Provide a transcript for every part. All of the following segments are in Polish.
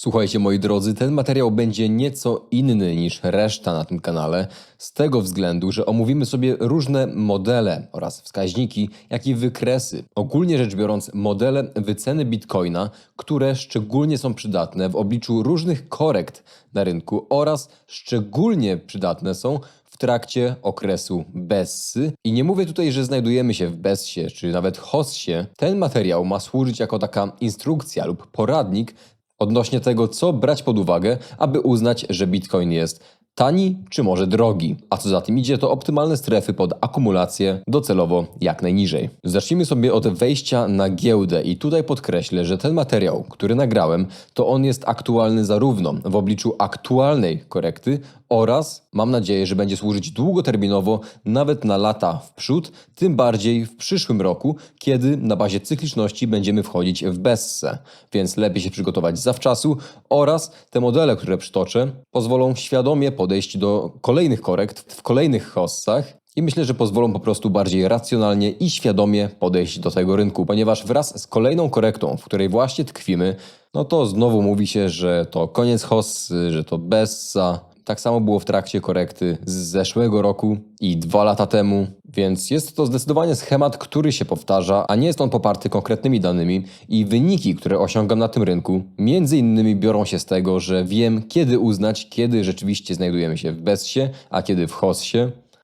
Słuchajcie moi drodzy, ten materiał będzie nieco inny niż reszta na tym kanale, z tego względu, że omówimy sobie różne modele oraz wskaźniki, jak i wykresy. Ogólnie rzecz biorąc, modele wyceny bitcoina, które szczególnie są przydatne w obliczu różnych korekt na rynku oraz szczególnie przydatne są w trakcie okresu Bessy. I nie mówię tutaj, że znajdujemy się w Bessie, czy nawet Hossie. Ten materiał ma służyć jako taka instrukcja lub poradnik odnośnie tego, co brać pod uwagę, aby uznać, że Bitcoin jest tani czy może drogi. A co za tym idzie, to optymalne strefy pod akumulację docelowo jak najniżej. Zacznijmy sobie od wejścia na giełdę i tutaj podkreślę, że ten materiał, który nagrałem, to on jest aktualny zarówno w obliczu aktualnej korekty oraz mam nadzieję, że będzie służyć długoterminowo, nawet na lata w przód, tym bardziej w przyszłym roku, kiedy na bazie cykliczności będziemy wchodzić w Bessę. Więc lepiej się przygotować zawczasu oraz te modele, które przytoczę, pozwolą świadomie podejść do kolejnych korekt w kolejnych hossach i myślę, że pozwolą po prostu bardziej racjonalnie i świadomie podejść do tego rynku, ponieważ wraz z kolejną korektą, w której właśnie tkwimy, no to znowu mówi się, że to koniec hossy, że to Bessa, tak samo było w trakcie korekty z zeszłego roku i dwa lata temu, więc jest to zdecydowanie schemat, który się powtarza, a nie jest on poparty konkretnymi danymi i wyniki, które osiągam na tym rynku, między innymi biorą się z tego, że wiem kiedy uznać, kiedy rzeczywiście znajdujemy się w Bessie, a kiedy w Hossie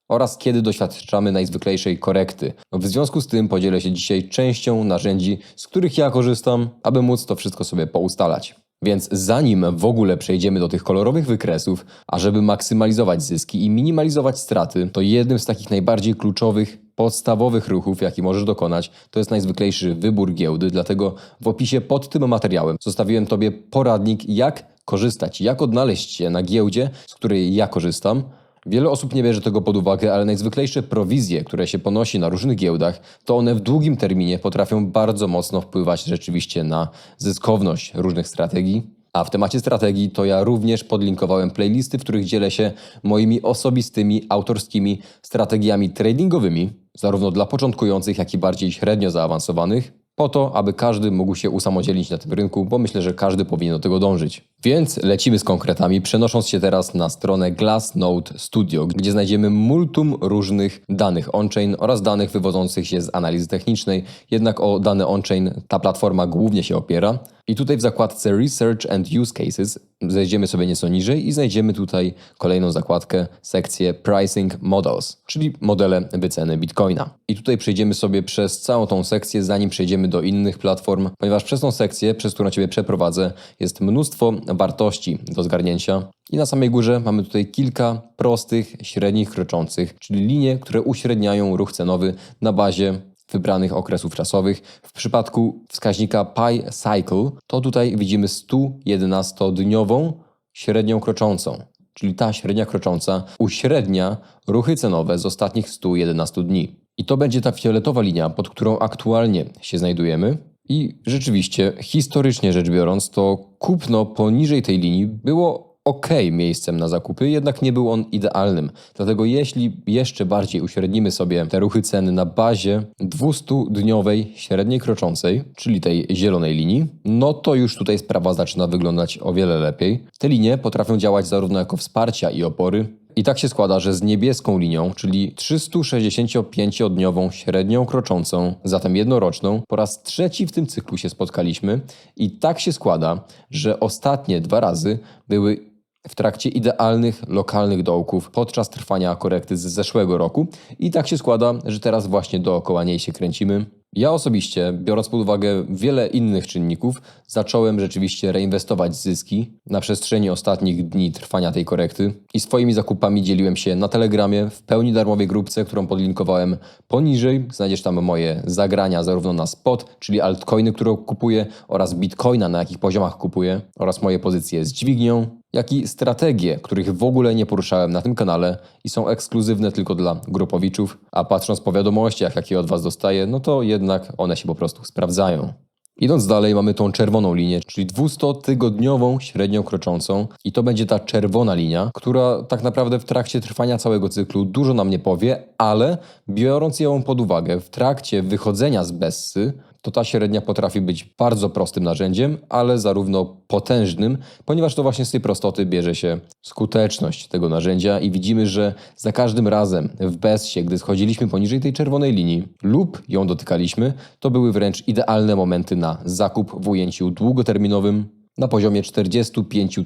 oraz kiedy doświadczamy najzwyklejszej korekty. W związku z tym podzielę się dzisiaj częścią narzędzi, z których ja korzystam, aby móc to wszystko sobie poustalać. Więc zanim w ogóle przejdziemy do tych kolorowych wykresów, a żeby maksymalizować zyski i minimalizować straty, to jednym z takich najbardziej kluczowych, podstawowych ruchów, jaki możesz dokonać, to jest najzwyklejszy wybór giełdy. Dlatego w opisie pod tym materiałem zostawiłem Tobie poradnik, jak korzystać, jak odnaleźć się na giełdzie, z której ja korzystam. Wiele osób nie bierze tego pod uwagę, ale najzwyklejsze prowizje, które się ponosi na różnych giełdach, to one w długim terminie potrafią bardzo mocno wpływać rzeczywiście na zyskowność różnych strategii. A w temacie strategii to ja również podlinkowałem playlisty, w których dzielę się moimi osobistymi, autorskimi strategiami tradingowymi, zarówno dla początkujących, jak i bardziej średnio zaawansowanych, po to, aby każdy mógł się usamodzielnić na tym rynku, bo myślę, że każdy powinien do tego dążyć. Więc lecimy z konkretami, przenosząc się teraz na stronę Glassnode Studio, gdzie znajdziemy multum różnych danych on-chain oraz danych wywodzących się z analizy technicznej. Jednak o dane on-chain ta platforma głównie się opiera. I tutaj w zakładce Research and Use Cases zejdziemy sobie nieco niżej i znajdziemy tutaj kolejną zakładkę, sekcję Pricing Models, czyli modele wyceny Bitcoina. I tutaj przejdziemy sobie przez całą tą sekcję, zanim przejdziemy do innych platform, ponieważ przez tą sekcję, przez którą Ciebie przeprowadzę, jest mnóstwo wartości do zgarnięcia. I na samej górze mamy tutaj kilka prostych, średnich kroczących, czyli linie, które uśredniają ruch cenowy na bazie wybranych okresów czasowych. W przypadku wskaźnika Pi Cycle to tutaj widzimy 111-dniową średnią kroczącą, czyli ta średnia krocząca uśrednia ruchy cenowe z ostatnich 111 dni. I to będzie ta fioletowa linia, pod którą aktualnie się znajdujemy. I rzeczywiście, historycznie rzecz biorąc, to kupno poniżej tej linii było ok miejscem na zakupy, jednak nie był on idealnym. Dlatego jeśli jeszcze bardziej uśrednimy sobie te ruchy ceny na bazie 200-dniowej średniej kroczącej, czyli tej zielonej linii, no to już tutaj sprawa zaczyna wyglądać o wiele lepiej. Te linie potrafią działać zarówno jako wsparcia i opory, i tak się składa, że z niebieską linią, czyli 365-dniową średnią kroczącą, zatem jednoroczną, po raz trzeci w tym cyklu się spotkaliśmy i tak się składa, że ostatnie dwa razy były w trakcie idealnych lokalnych dołków podczas trwania korekty z zeszłego roku i tak się składa, że teraz właśnie dookoła niej się kręcimy. Ja osobiście, biorąc pod uwagę wiele innych czynników, zacząłem rzeczywiście reinwestować zyski na przestrzeni ostatnich dni trwania tej korekty i swoimi zakupami dzieliłem się na Telegramie w pełni darmowej grupce, którą podlinkowałem poniżej. Znajdziesz tam moje zagrania zarówno na spot, czyli altcoiny, które kupuję oraz bitcoina, na jakich poziomach kupuję oraz moje pozycje z dźwignią, jak i strategie, których w ogóle nie poruszałem na tym kanale i są ekskluzywne tylko dla grupowiczów, a patrząc po wiadomościach, jakie od Was dostaję, no to jednak one się po prostu sprawdzają. Idąc dalej, mamy tą czerwoną linię, czyli 200-tygodniową średnią kroczącą, i to będzie ta czerwona linia, która tak naprawdę w trakcie trwania całego cyklu dużo nam nie powie, ale biorąc ją pod uwagę w trakcie wychodzenia z Bessy, to ta średnia potrafi być bardzo prostym narzędziem, ale zarówno potężnym, ponieważ to właśnie z tej prostoty bierze się skuteczność tego narzędzia i widzimy, że za każdym razem w BES-ie, gdy schodziliśmy poniżej tej czerwonej linii lub ją dotykaliśmy, to były wręcz idealne momenty na zakup w ujęciu długoterminowym na poziomie 45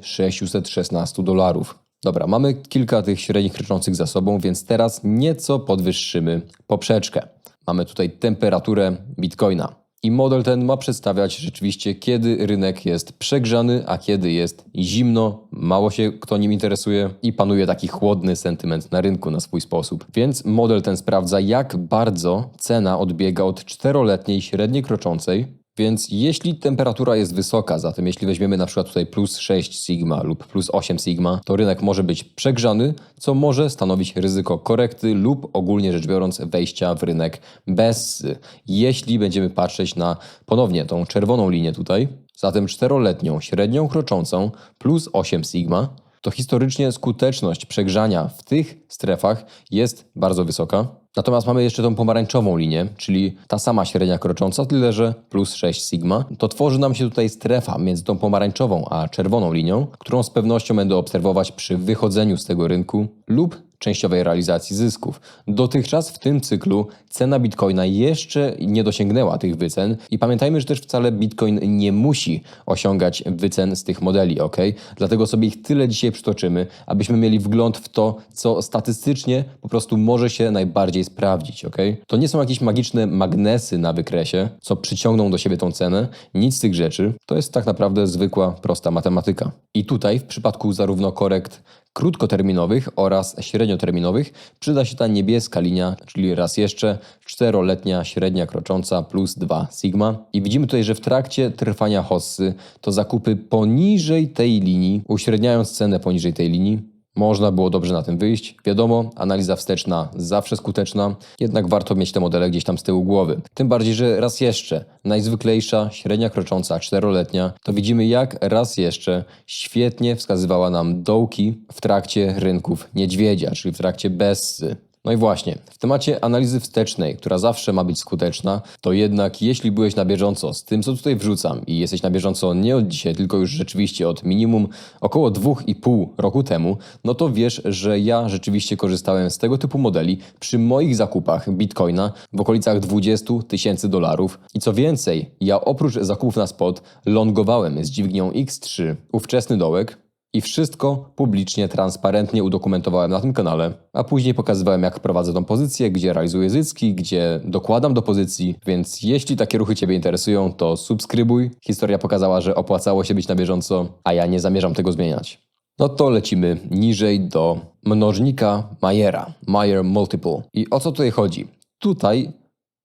616 dolarów. Dobra, mamy kilka tych średnich kryczących za sobą, więc teraz nieco podwyższymy poprzeczkę. Mamy tutaj temperaturę Bitcoina. I model ten ma przedstawiać rzeczywiście, kiedy rynek jest przegrzany, a kiedy jest zimno, mało się kto nim interesuje i panuje taki chłodny sentyment na rynku na swój sposób. Więc model ten sprawdza, jak bardzo cena odbiega od czteroletniej średniej kroczącej, więc jeśli temperatura jest wysoka, zatem jeśli weźmiemy na przykład tutaj plus 6 sigma lub plus 8 sigma, to rynek może być przegrzany, co może stanowić ryzyko korekty lub ogólnie rzecz biorąc wejścia w rynek bez, jeśli będziemy patrzeć na ponownie tą czerwoną linię tutaj, zatem czteroletnią średnią kroczącą plus 8 sigma, to historycznie skuteczność przegrzania w tych strefach jest bardzo wysoka. Natomiast mamy jeszcze tą pomarańczową linię, czyli ta sama średnia krocząca, tyle że plus 6 sigma. To tworzy nam się tutaj strefa między tą pomarańczową a czerwoną linią, którą z pewnością będę obserwować przy wychodzeniu z tego rynku lub częściowej realizacji zysków. Dotychczas w tym cyklu cena bitcoina jeszcze nie dosięgnęła tych wycen i pamiętajmy, że też wcale bitcoin nie musi osiągać wycen z tych modeli, ok? Dlatego sobie ich tyle dzisiaj przytoczymy, abyśmy mieli wgląd w to, co statystycznie po prostu może się najbardziej sprawdzić, ok? To nie są jakieś magiczne magnesy na wykresie, co przyciągną do siebie tą cenę, nic z tych rzeczy. To jest tak naprawdę zwykła, prosta matematyka. I tutaj w przypadku zarówno korekt krótkoterminowych oraz średnioterminowych przyda się ta niebieska linia, czyli raz jeszcze czteroletnia średnia krocząca plus 2 sigma. I widzimy tutaj, że w trakcie trwania hossy to zakupy poniżej tej linii, uśredniając cenę poniżej tej linii, można było dobrze na tym wyjść. Wiadomo, analiza wsteczna zawsze skuteczna, jednak warto mieć te modele gdzieś tam z tyłu głowy. Tym bardziej, że raz jeszcze najzwyklejsza średnia krocząca czteroletnia, to widzimy jak raz jeszcze świetnie wskazywała nam dołki w trakcie rynków niedźwiedzia, czyli w trakcie Bessy. No i właśnie, w temacie analizy wstecznej, która zawsze ma być skuteczna, to jednak jeśli byłeś na bieżąco z tym, co tutaj wrzucam i jesteś na bieżąco nie od dzisiaj, tylko już rzeczywiście od minimum około 2,5 roku temu, no to wiesz, że ja rzeczywiście korzystałem z tego typu modeli przy moich zakupach bitcoina w okolicach 20 tysięcy dolarów. I co więcej, ja oprócz zakupów na spot longowałem z dźwignią X3 ówczesny dołek, i wszystko publicznie, transparentnie udokumentowałem na tym kanale, a później pokazywałem, jak prowadzę tą pozycję, gdzie realizuję zyski, gdzie dokładam do pozycji, więc jeśli takie ruchy Ciebie interesują, to subskrybuj. Historia pokazała, że opłacało się być na bieżąco, a ja nie zamierzam tego zmieniać. No to lecimy niżej do mnożnika Mayera, Mayer Multiple. I o co tutaj chodzi? Tutaj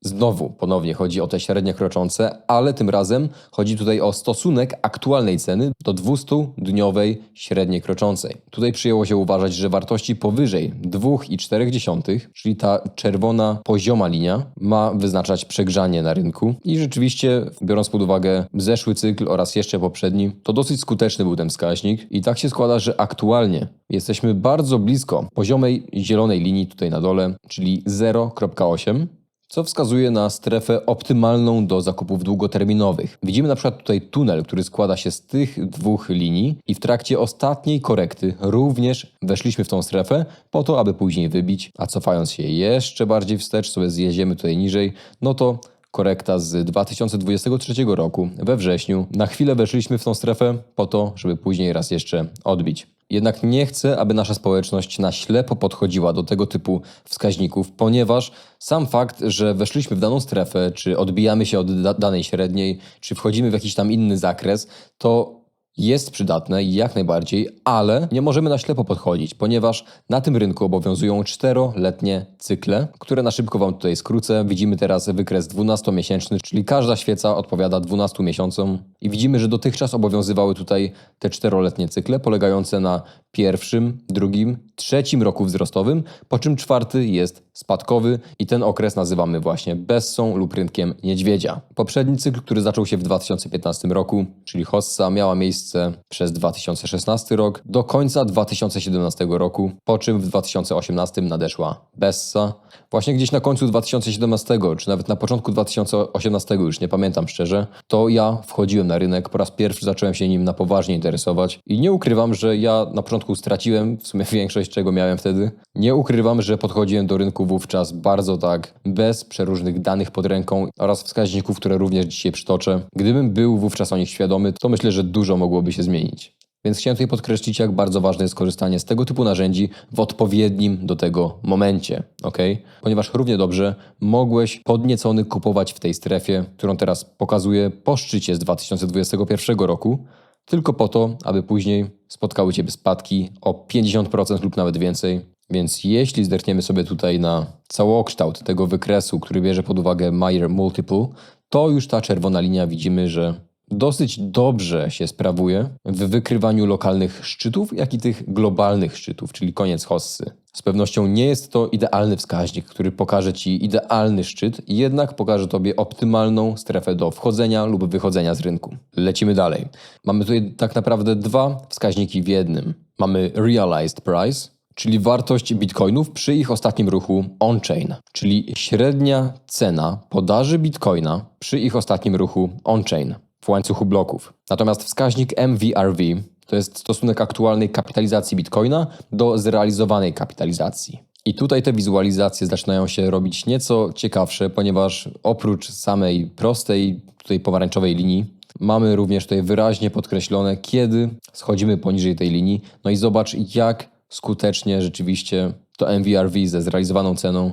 Znowu, ponownie chodzi o te średnie kroczące, ale tym razem chodzi tutaj o stosunek aktualnej ceny do 200-dniowej średniej kroczącej. Tutaj przyjęło się uważać, że wartości powyżej 2,4, czyli ta czerwona pozioma linia, ma wyznaczać przegrzanie na rynku. I rzeczywiście, biorąc pod uwagę zeszły cykl oraz jeszcze poprzedni, to dosyć skuteczny był ten wskaźnik. I tak się składa, że aktualnie jesteśmy bardzo blisko poziomej zielonej linii tutaj na dole, czyli 0,8 co wskazuje na strefę optymalną do zakupów długoterminowych. Widzimy na przykład tutaj tunel, który składa się z tych dwóch linii i w trakcie ostatniej korekty również weszliśmy w tą strefę po to, aby później wybić, a cofając się jeszcze bardziej wstecz, sobie zjedziemy tutaj niżej, no to korekta z 2023 roku we wrześniu. Na chwilę weszliśmy w tą strefę po to, żeby później raz jeszcze odbić. Jednak nie chcę, aby nasza społeczność na ślepo podchodziła do tego typu wskaźników, ponieważ sam fakt, że weszliśmy w daną strefę, czy odbijamy się od da danej średniej, czy wchodzimy w jakiś tam inny zakres, to jest przydatne jak najbardziej, ale nie możemy na ślepo podchodzić, ponieważ na tym rynku obowiązują czteroletnie cykle, które na szybko Wam tutaj skrócę. Widzimy teraz wykres 12-miesięczny, czyli każda świeca odpowiada 12 miesiącom i widzimy, że dotychczas obowiązywały tutaj te czteroletnie cykle polegające na pierwszym, drugim, trzecim roku wzrostowym, po czym czwarty jest spadkowy i ten okres nazywamy właśnie Bessą lub rynkiem niedźwiedzia. Poprzedni cykl, który zaczął się w 2015 roku, czyli Hossa, miała miejsce przez 2016 rok do końca 2017 roku, po czym w 2018 nadeszła Bessa. Właśnie gdzieś na końcu 2017, czy nawet na początku 2018, już nie pamiętam szczerze, to ja wchodziłem na rynek, po raz pierwszy zacząłem się nim na poważnie interesować i nie ukrywam, że ja na początku straciłem w sumie większość czego miałem wtedy. Nie ukrywam, że podchodziłem do rynku wówczas bardzo tak, bez przeróżnych danych pod ręką oraz wskaźników, które również dzisiaj przytoczę. Gdybym był wówczas o nich świadomy, to myślę, że dużo mogłoby się zmienić. Więc chciałem tutaj podkreślić, jak bardzo ważne jest korzystanie z tego typu narzędzi w odpowiednim do tego momencie, ok? Ponieważ równie dobrze mogłeś podniecony kupować w tej strefie, którą teraz pokazuję po szczycie z 2021 roku, tylko po to, aby później spotkały Ciebie spadki o 50% lub nawet więcej. Więc jeśli zerkniemy sobie tutaj na całokształt tego wykresu, który bierze pod uwagę Meyer Multiple, to już ta czerwona linia widzimy, że dosyć dobrze się sprawuje w wykrywaniu lokalnych szczytów, jak i tych globalnych szczytów, czyli koniec hossy. Z pewnością nie jest to idealny wskaźnik, który pokaże Ci idealny szczyt, jednak pokaże Tobie optymalną strefę do wchodzenia lub wychodzenia z rynku. Lecimy dalej. Mamy tutaj tak naprawdę dwa wskaźniki w jednym. Mamy realized price, czyli wartość bitcoinów przy ich ostatnim ruchu on-chain, czyli średnia cena podaży bitcoina przy ich ostatnim ruchu on-chain w łańcuchu bloków. Natomiast wskaźnik MVRV to jest stosunek aktualnej kapitalizacji bitcoina do zrealizowanej kapitalizacji. I tutaj te wizualizacje zaczynają się robić nieco ciekawsze, ponieważ oprócz samej prostej, tutaj pomarańczowej linii, mamy również tutaj wyraźnie podkreślone, kiedy schodzimy poniżej tej linii. No i zobacz, jak skutecznie rzeczywiście to MVRV ze zrealizowaną ceną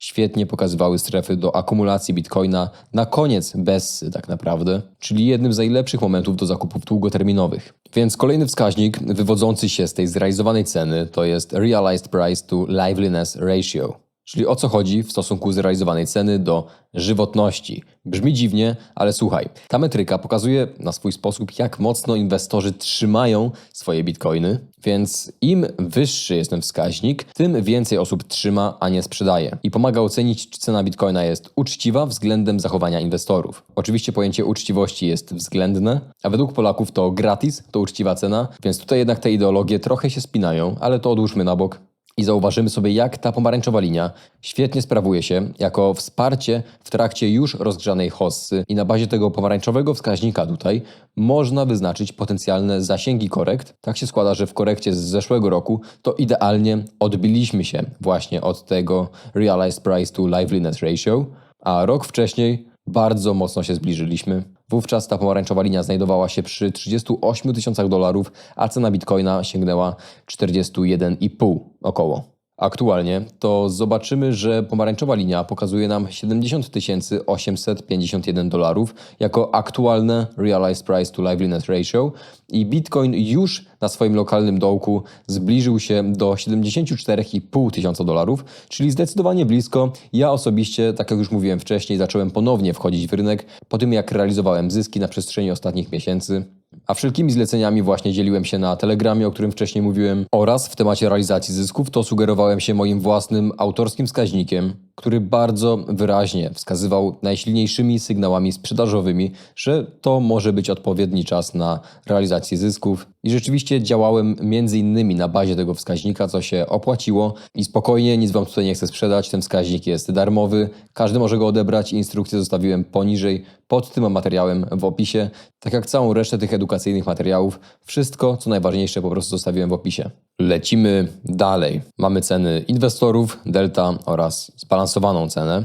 świetnie pokazywały strefy do akumulacji bitcoina na koniec Bessy tak naprawdę, czyli jednym z najlepszych momentów do zakupów długoterminowych. Więc kolejny wskaźnik wywodzący się z tej zrealizowanej ceny to jest Realized Price to Liveliness Ratio. Czyli o co chodzi w stosunku zrealizowanej ceny do żywotności. Brzmi dziwnie, ale słuchaj, ta metryka pokazuje na swój sposób, jak mocno inwestorzy trzymają swoje bitcoiny, więc im wyższy jest ten wskaźnik, tym więcej osób trzyma, a nie sprzedaje. I pomaga ocenić, czy cena bitcoina jest uczciwa względem zachowania inwestorów. Oczywiście pojęcie uczciwości jest względne, a według Polaków to gratis, to uczciwa cena, więc tutaj jednak te ideologie trochę się spinają, ale to odłóżmy na bok i zauważymy sobie, jak ta pomarańczowa linia świetnie sprawuje się jako wsparcie w trakcie już rozgrzanej hossy i na bazie tego pomarańczowego wskaźnika tutaj można wyznaczyć potencjalne zasięgi korekt. Tak się składa, że w korekcie z zeszłego roku to idealnie odbiliśmy się właśnie od tego Realized Price to Liveliness Ratio, a rok wcześniej bardzo mocno się zbliżyliśmy. Wówczas ta pomarańczowa linia znajdowała się przy 38 tysiącach dolarów, a cena bitcoina sięgnęła 41,5 około. Aktualnie to zobaczymy, że pomarańczowa linia pokazuje nam 70 851 dolarów jako aktualne Realized Price to Liveliness Ratio i Bitcoin już na swoim lokalnym dołku zbliżył się do 74,5 tysiąca dolarów, czyli zdecydowanie blisko. Ja osobiście, tak jak już mówiłem wcześniej, zacząłem ponownie wchodzić w rynek po tym, jak realizowałem zyski na przestrzeni ostatnich miesięcy. A wszelkimi zleceniami właśnie dzieliłem się na Telegramie, o którym wcześniej mówiłem, oraz w temacie realizacji zysków to sugerowałem się moim własnym autorskim wskaźnikiem, który bardzo wyraźnie wskazywał najsilniejszymi sygnałami sprzedażowymi, że to może być odpowiedni czas na realizację zysków. I rzeczywiście działałem między innymi na bazie tego wskaźnika, co się opłaciło i spokojnie, nic Wam tutaj nie chcę sprzedać, ten wskaźnik jest darmowy, każdy może go odebrać, instrukcję zostawiłem poniżej, pod tym materiałem w opisie, tak jak całą resztę tych edukacyjnych materiałów, wszystko co najważniejsze po prostu zostawiłem w opisie. Lecimy dalej. Mamy ceny inwestorów, delta oraz cenę.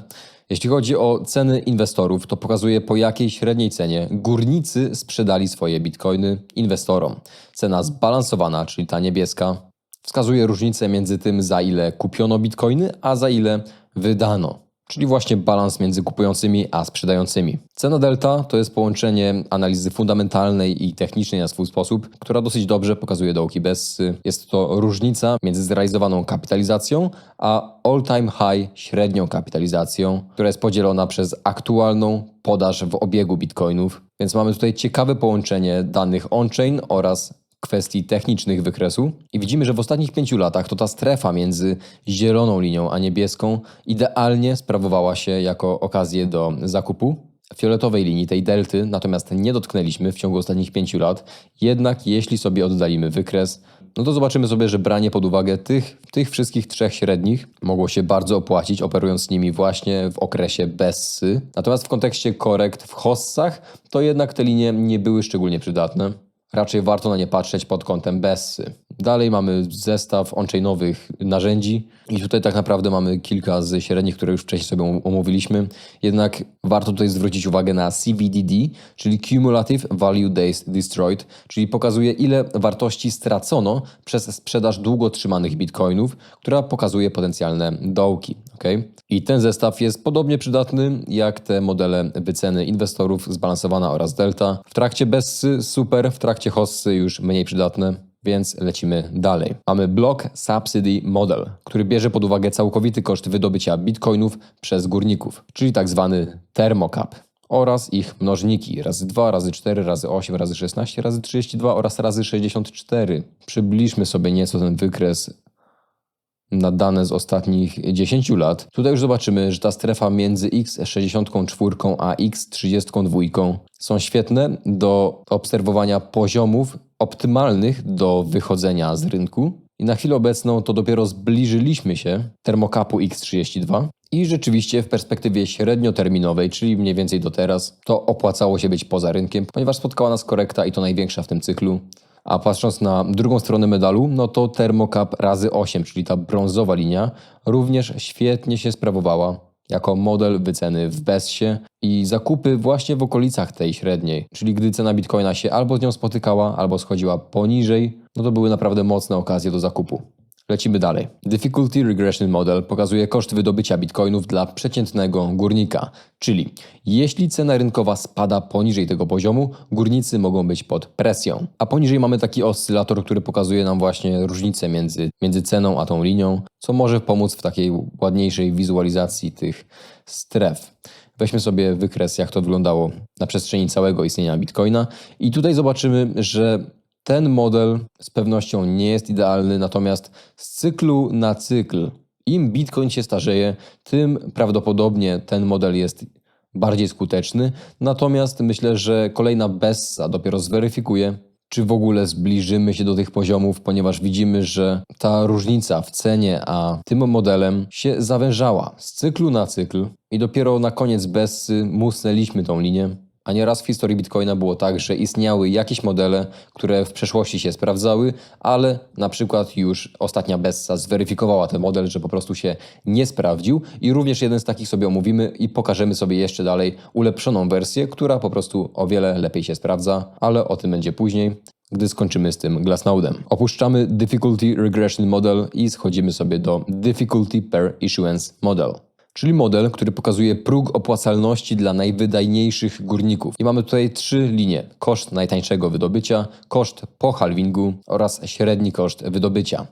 Jeśli chodzi o ceny inwestorów, to pokazuje po jakiej średniej cenie górnicy sprzedali swoje bitcoiny inwestorom. Cena zbalansowana, czyli ta niebieska, wskazuje różnicę między tym, za ile kupiono bitcoiny, a za ile wydano czyli właśnie balans między kupującymi a sprzedającymi. Cena delta to jest połączenie analizy fundamentalnej i technicznej na swój sposób, która dosyć dobrze pokazuje dołki Bessy. Jest to różnica między zrealizowaną kapitalizacją a all-time high średnią kapitalizacją, która jest podzielona przez aktualną podaż w obiegu bitcoinów. Więc mamy tutaj ciekawe połączenie danych on-chain oraz kwestii technicznych wykresu i widzimy, że w ostatnich pięciu latach to ta strefa między zieloną linią a niebieską idealnie sprawowała się jako okazję do zakupu fioletowej linii, tej delty, natomiast nie dotknęliśmy w ciągu ostatnich pięciu lat. Jednak jeśli sobie oddalimy wykres, no to zobaczymy sobie, że branie pod uwagę tych, tych wszystkich trzech średnich mogło się bardzo opłacić, operując z nimi właśnie w okresie Bessy. Natomiast w kontekście korekt w hossach, to jednak te linie nie były szczególnie przydatne. Raczej warto na nie patrzeć pod kątem Bessy. Dalej mamy zestaw on-chainowych narzędzi i tutaj tak naprawdę mamy kilka z średnich, które już wcześniej sobie omówiliśmy. Jednak warto tutaj zwrócić uwagę na CVDD, czyli Cumulative Value Days Destroyed, czyli pokazuje ile wartości stracono przez sprzedaż długo trzymanych bitcoinów, która pokazuje potencjalne dołki. I ten zestaw jest podobnie przydatny jak te modele wyceny inwestorów zbalansowana oraz delta. W trakcie Bessy super, w trakcie Hossy już mniej przydatne. Więc lecimy dalej. Mamy Block Subsidy Model, który bierze pod uwagę całkowity koszt wydobycia bitcoinów przez górników, czyli tak zwany thermocap oraz ich mnożniki razy 2, razy 4, razy 8, razy 16, razy 32 oraz razy 64. Przybliżmy sobie nieco ten wykres na dane z ostatnich 10 lat. Tutaj już zobaczymy, że ta strefa między x64 a x32 są świetne do obserwowania poziomów optymalnych do wychodzenia z rynku. I na chwilę obecną to dopiero zbliżyliśmy się termokapu X32 i rzeczywiście w perspektywie średnioterminowej, czyli mniej więcej do teraz, to opłacało się być poza rynkiem, ponieważ spotkała nas korekta i to największa w tym cyklu. A patrząc na drugą stronę medalu, no to Thermocap razy 8, czyli ta brązowa linia, również świetnie się sprawowała jako model wyceny w Bessie i zakupy właśnie w okolicach tej średniej, czyli gdy cena bitcoina się albo z nią spotykała, albo schodziła poniżej, no to były naprawdę mocne okazje do zakupu. Lecimy dalej. Difficulty Regression Model pokazuje koszt wydobycia bitcoinów dla przeciętnego górnika, czyli jeśli cena rynkowa spada poniżej tego poziomu, górnicy mogą być pod presją. A poniżej mamy taki oscylator, który pokazuje nam właśnie różnicę między, między ceną a tą linią, co może pomóc w takiej ładniejszej wizualizacji tych stref. Weźmy sobie wykres, jak to wyglądało na przestrzeni całego istnienia Bitcoina i tutaj zobaczymy, że ten model z pewnością nie jest idealny, natomiast z cyklu na cykl, im Bitcoin się starzeje, tym prawdopodobnie ten model jest bardziej skuteczny. Natomiast myślę, że kolejna Bessa dopiero zweryfikuje, czy w ogóle zbliżymy się do tych poziomów, ponieważ widzimy, że ta różnica w cenie a tym modelem się zawężała z cyklu na cykl i dopiero na koniec Bessy musnęliśmy tą linię. A nieraz w historii Bitcoina było tak, że istniały jakieś modele, które w przeszłości się sprawdzały, ale na przykład już ostatnia Bessa zweryfikowała ten model, że po prostu się nie sprawdził i również jeden z takich sobie omówimy i pokażemy sobie jeszcze dalej ulepszoną wersję, która po prostu o wiele lepiej się sprawdza, ale o tym będzie później gdy skończymy z tym Glassnodem. Opuszczamy Difficulty Regression Model i schodzimy sobie do Difficulty Per Issuance Model czyli model, który pokazuje próg opłacalności dla najwydajniejszych górników. I mamy tutaj trzy linie: koszt najtańszego wydobycia, koszt po halvingu oraz średni koszt wydobycia.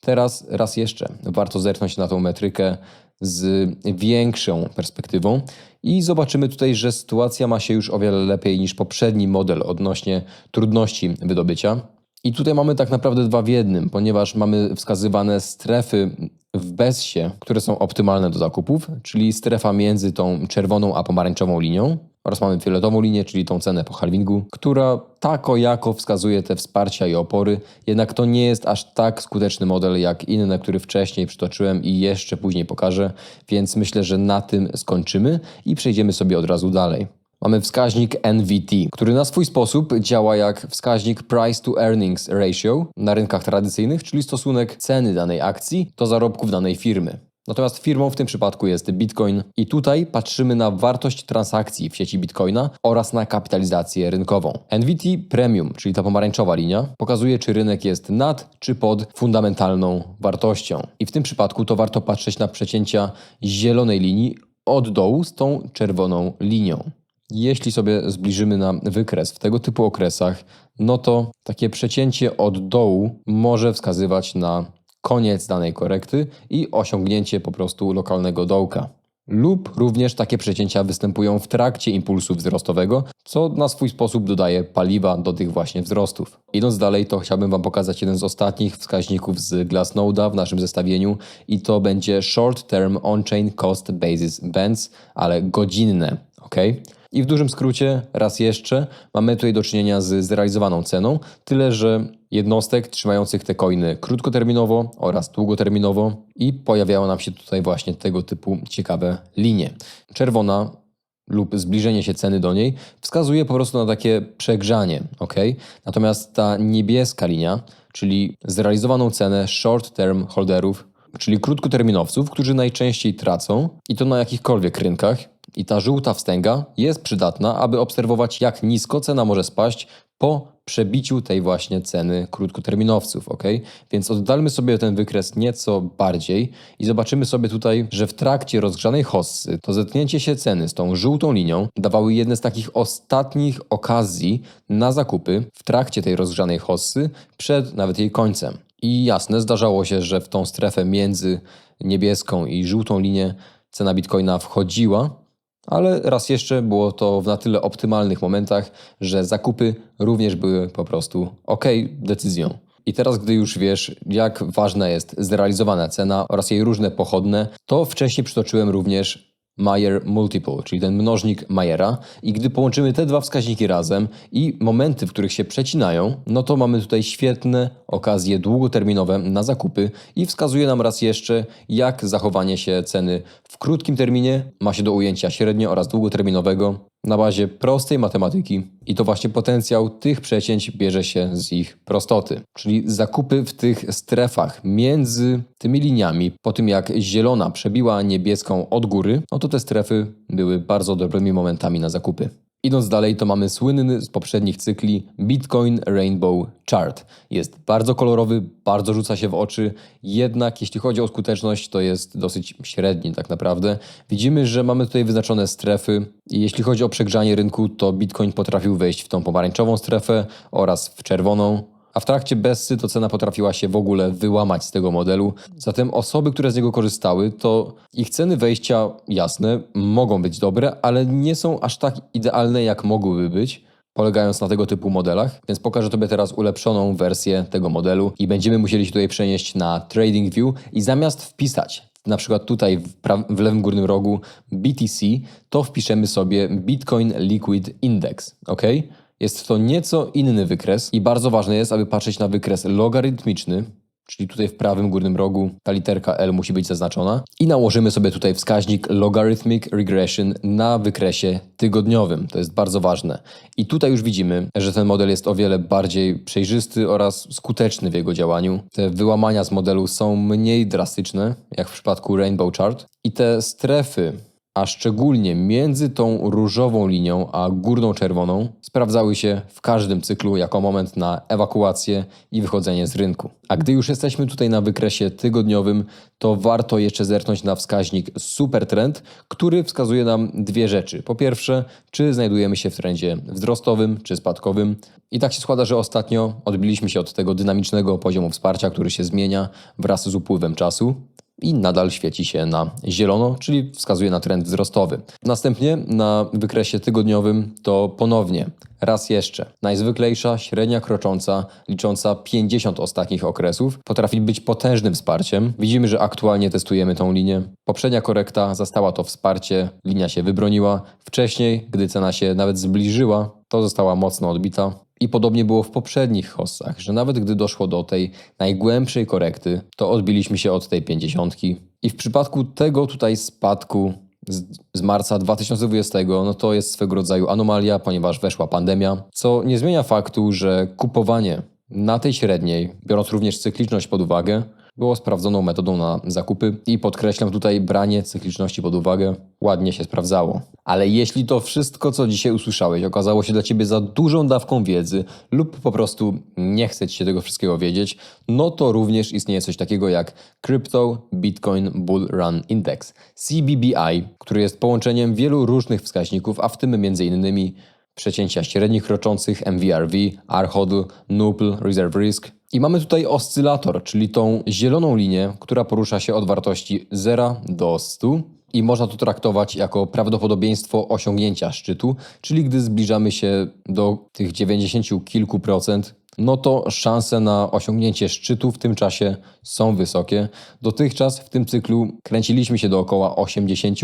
Teraz raz jeszcze warto zerknąć na tą metrykę z większą perspektywą i zobaczymy tutaj, że sytuacja ma się już o wiele lepiej niż poprzedni model odnośnie trudności wydobycia. I tutaj mamy tak naprawdę dwa w jednym, ponieważ mamy wskazywane strefy w Bessie, które są optymalne do zakupów, czyli strefa między tą czerwoną a pomarańczową linią oraz mamy fioletową linię, czyli tą cenę po halvingu, która tako jako wskazuje te wsparcia i opory, jednak to nie jest aż tak skuteczny model jak inne, który wcześniej przytoczyłem i jeszcze później pokażę, więc myślę, że na tym skończymy i przejdziemy sobie od razu dalej. Mamy wskaźnik NVT, który na swój sposób działa jak wskaźnik Price to Earnings Ratio na rynkach tradycyjnych, czyli stosunek ceny danej akcji do zarobków danej firmy. Natomiast firmą w tym przypadku jest Bitcoin i tutaj patrzymy na wartość transakcji w sieci Bitcoina oraz na kapitalizację rynkową. NVT Premium, czyli ta pomarańczowa linia, pokazuje czy rynek jest nad czy pod fundamentalną wartością. I w tym przypadku to warto patrzeć na przecięcia zielonej linii od dołu z tą czerwoną linią. Jeśli sobie zbliżymy na wykres w tego typu okresach, no to takie przecięcie od dołu może wskazywać na koniec danej korekty i osiągnięcie po prostu lokalnego dołka. lub również takie przecięcia występują w trakcie impulsu wzrostowego, co na swój sposób dodaje paliwa do tych właśnie wzrostów. Idąc dalej, to chciałbym Wam pokazać jeden z ostatnich wskaźników z Glassnode'a w naszym zestawieniu i to będzie Short Term On-Chain Cost Basis Bands, ale godzinne, ok? I w dużym skrócie, raz jeszcze, mamy tutaj do czynienia z zrealizowaną ceną, tyle że jednostek trzymających te coiny krótkoterminowo oraz długoterminowo i pojawiały nam się tutaj właśnie tego typu ciekawe linie. Czerwona lub zbliżenie się ceny do niej wskazuje po prostu na takie przegrzanie, ok? Natomiast ta niebieska linia, czyli zrealizowaną cenę short term holderów, czyli krótkoterminowców, którzy najczęściej tracą i to na jakichkolwiek rynkach, i ta żółta wstęga jest przydatna, aby obserwować, jak nisko cena może spaść po przebiciu tej właśnie ceny krótkoterminowców, ok? Więc oddalmy sobie ten wykres nieco bardziej i zobaczymy sobie tutaj, że w trakcie rozgrzanej hossy to zetknięcie się ceny z tą żółtą linią dawały jedne z takich ostatnich okazji na zakupy w trakcie tej rozgrzanej hossy przed nawet jej końcem. I jasne, zdarzało się, że w tą strefę między niebieską i żółtą linię cena bitcoina wchodziła, ale raz jeszcze było to w na tyle optymalnych momentach, że zakupy również były po prostu ok decyzją. I teraz, gdy już wiesz, jak ważna jest zrealizowana cena oraz jej różne pochodne, to wcześniej przytoczyłem również Mayer Multiple, czyli ten mnożnik Mayera. I gdy połączymy te dwa wskaźniki razem i momenty, w których się przecinają, no to mamy tutaj świetne okazje długoterminowe na zakupy i wskazuje nam raz jeszcze, jak zachowanie się ceny w krótkim terminie ma się do ujęcia średnio oraz długoterminowego na bazie prostej matematyki i to właśnie potencjał tych przecięć bierze się z ich prostoty. Czyli zakupy w tych strefach między tymi liniami, po tym jak zielona przebiła niebieską od góry, no to te strefy były bardzo dobrymi momentami na zakupy. Idąc dalej, to mamy słynny z poprzednich cykli Bitcoin Rainbow Chart. Jest bardzo kolorowy, bardzo rzuca się w oczy, jednak jeśli chodzi o skuteczność, to jest dosyć średni tak naprawdę. Widzimy, że mamy tutaj wyznaczone strefy jeśli chodzi o przegrzanie rynku, to Bitcoin potrafił wejść w tą pomarańczową strefę oraz w czerwoną, a w trakcie Bessy to cena potrafiła się w ogóle wyłamać z tego modelu. Zatem osoby, które z niego korzystały, to ich ceny wejścia, jasne, mogą być dobre, ale nie są aż tak idealne, jak mogłyby być polegając na tego typu modelach, więc pokażę Tobie teraz ulepszoną wersję tego modelu i będziemy musieli się tutaj przenieść na TradingView i zamiast wpisać na przykład tutaj w, w lewym górnym rogu BTC, to wpiszemy sobie Bitcoin Liquid Index, ok? Jest to nieco inny wykres i bardzo ważne jest, aby patrzeć na wykres logarytmiczny, czyli tutaj w prawym górnym rogu ta literka L musi być zaznaczona i nałożymy sobie tutaj wskaźnik Logarithmic Regression na wykresie tygodniowym. To jest bardzo ważne. I tutaj już widzimy, że ten model jest o wiele bardziej przejrzysty oraz skuteczny w jego działaniu. Te wyłamania z modelu są mniej drastyczne, jak w przypadku Rainbow Chart i te strefy a szczególnie między tą różową linią a górną czerwoną, sprawdzały się w każdym cyklu jako moment na ewakuację i wychodzenie z rynku. A gdy już jesteśmy tutaj na wykresie tygodniowym, to warto jeszcze zerknąć na wskaźnik Supertrend, który wskazuje nam dwie rzeczy. Po pierwsze, czy znajdujemy się w trendzie wzrostowym czy spadkowym. I tak się składa, że ostatnio odbiliśmy się od tego dynamicznego poziomu wsparcia, który się zmienia wraz z upływem czasu i nadal świeci się na zielono, czyli wskazuje na trend wzrostowy. Następnie na wykresie tygodniowym to ponownie raz jeszcze najzwyklejsza średnia krocząca licząca 50 ostatnich okresów potrafi być potężnym wsparciem. Widzimy, że aktualnie testujemy tą linię. Poprzednia korekta zastała to wsparcie, linia się wybroniła. Wcześniej, gdy cena się nawet zbliżyła, to została mocno odbita. I podobnie było w poprzednich hossach, że nawet gdy doszło do tej najgłębszej korekty, to odbiliśmy się od tej pięćdziesiątki. I w przypadku tego tutaj spadku z, z, marca 2020, no to jest swego rodzaju anomalia, ponieważ weszła pandemia, co nie zmienia faktu, że kupowanie na tej średniej, biorąc również cykliczność pod uwagę, było sprawdzoną metodą na zakupy i podkreślam tutaj branie cykliczności pod uwagę ładnie się sprawdzało. Ale jeśli to wszystko, co dzisiaj usłyszałeś, okazało się dla Ciebie za dużą dawką wiedzy lub po prostu nie chce Ci się tego wszystkiego wiedzieć, no to również istnieje coś takiego jak Crypto Bitcoin Bull Run Index, CBBI, który jest połączeniem wielu różnych wskaźników, a w tym m.in. przecięcia średnich roczących, MVRV, R-HODL, NUPL, Reserve Risk, i mamy tutaj oscylator, czyli tą zieloną linię, która porusza się od wartości 0 do 100 i można to traktować jako prawdopodobieństwo osiągnięcia szczytu, czyli gdy zbliżamy się do tych 90 kilku procent, no to szanse na osiągnięcie szczytu w tym czasie są wysokie. Dotychczas w tym cyklu kręciliśmy się dookoła 80,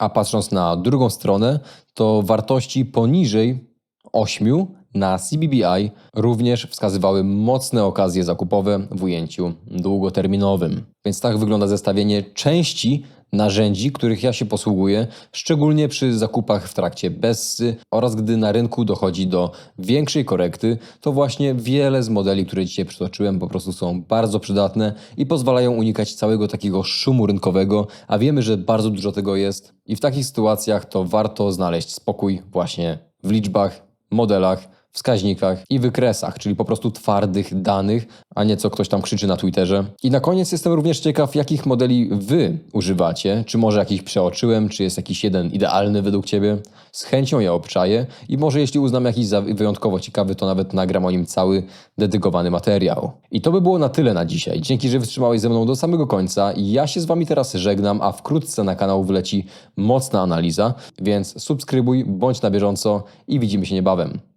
a patrząc na drugą stronę, to wartości poniżej 8 na CBBI również wskazywały mocne okazje zakupowe w ujęciu długoterminowym. Więc tak wygląda zestawienie części narzędzi, których ja się posługuję, szczególnie przy zakupach w trakcie bessy oraz gdy na rynku dochodzi do większej korekty, to właśnie wiele z modeli, które dzisiaj przytoczyłem, po prostu są bardzo przydatne i pozwalają unikać całego takiego szumu rynkowego, a wiemy, że bardzo dużo tego jest i w takich sytuacjach to warto znaleźć spokój właśnie w liczbach, modelach, wskaźnikach i wykresach, czyli po prostu twardych danych, a nie co ktoś tam krzyczy na Twitterze. I na koniec jestem również ciekaw, jakich modeli Wy używacie, czy może jakiś przeoczyłem, czy jest jakiś jeden idealny według Ciebie. Z chęcią je obczaję i może jeśli uznam jakiś za wyjątkowo ciekawy, to nawet nagram o nim cały dedykowany materiał. I to by było na tyle na dzisiaj. Dzięki, że wytrzymałeś ze mną do samego końca. Ja się z Wami teraz żegnam, a wkrótce na kanał wleci mocna analiza, więc subskrybuj, bądź na bieżąco i widzimy się niebawem.